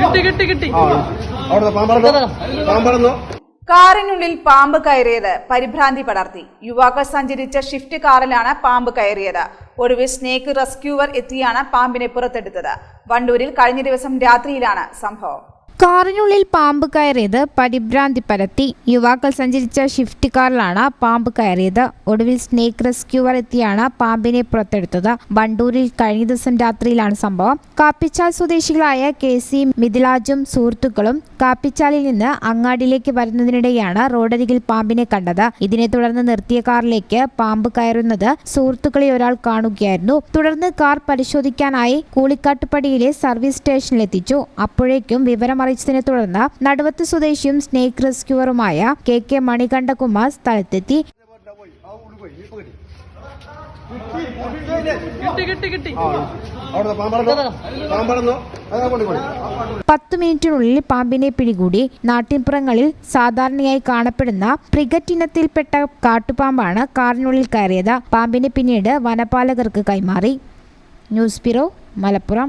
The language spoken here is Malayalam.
കിട്ടി കിട്ടി കിട്ടി. കാറിനുള്ളിൽ പാമ്പ് കയറിയത് പരിഭ്രാന്തി പടർത്തി. യുവാക്കൾ സഞ്ചരിച്ച ഷിഫ്റ്റ് കാറിലാണ് പാമ്പ് കയറിയത്. ഒടുവിൽ സ്നേക്ക് റെസ്ക്യൂവർ എത്തിയാണ് പാമ്പിനെ പുറത്തെടുത്തത്. വണ്ടൂരിൽ കഴിഞ്ഞ ദിവസം രാത്രിയിലാണ് സംഭവം. കാറിനുള്ളിൽ പാമ്പ് കയറിയത് പരിഭ്രാന്തി പരത്തി. യുവാക്കൾ സഞ്ചരിച്ച ഷിഫ്റ്റ് കാറിലാണ് പാമ്പ് കയറിയത്. ഒടുവിൽ സ്നേക്ക് റെസ്ക്യൂവർ എത്തിയാണ് പാമ്പിനെ പുറത്തെടുത്തത്. വണ്ടൂരിൽ കഴിഞ്ഞ ദിവസം രാത്രിയിലാണ് സംഭവം. കാപ്പിച്ചാൽ സ്വദേശികളായ കെ സി മിഥിലാജും സുഹൃത്തുക്കളും കാപ്പിച്ചാലിൽ നിന്ന് അങ്ങാടിയിലേക്ക് വരുന്നതിനിടെയാണ് റോഡരികിൽ പാമ്പിനെ കണ്ടത്. ഇതിനെ തുടർന്ന് നിർത്തിയ കാറിലേക്ക് പാമ്പ് കയറുന്നത് സുഹൃത്തുക്കളെ ഒരാൾ കാണുകയായിരുന്നു. തുടർന്ന് കാർ പരിശോധിക്കാനായി കൂളിക്കാട്ടുപടിയിലെ സർവീസ് സ്റ്റേഷനിലെത്തിച്ചു. അപ്പോഴേക്കും വിവരമറിയിച്ചതിനെ തുടർന്ന് നടുവത്ത് സ്വദേശിയും സ്നേക്ക് റെസ്ക്യൂവറുമായ കെ കെ മണികണ്ഠകുമാർ സ്ഥലത്തെത്തി. പത്ത് മിനിറ്റിനുള്ളിൽ പാമ്പിനെ പിടികൂടി നാട്ടിൻപുറങ്ങളിൽ സാധാരണയായി കാണപ്പെടുന്ന പ്രിഗറ്റ് ഇനത്തിൽപ്പെട്ട കാട്ടുപാമ്പാണ് കാറിനുള്ളിൽ കയറിയത്. പാമ്പിനെ പിന്നീട് വനപാലകർക്ക് കൈമാറി. News bureau Malappuram.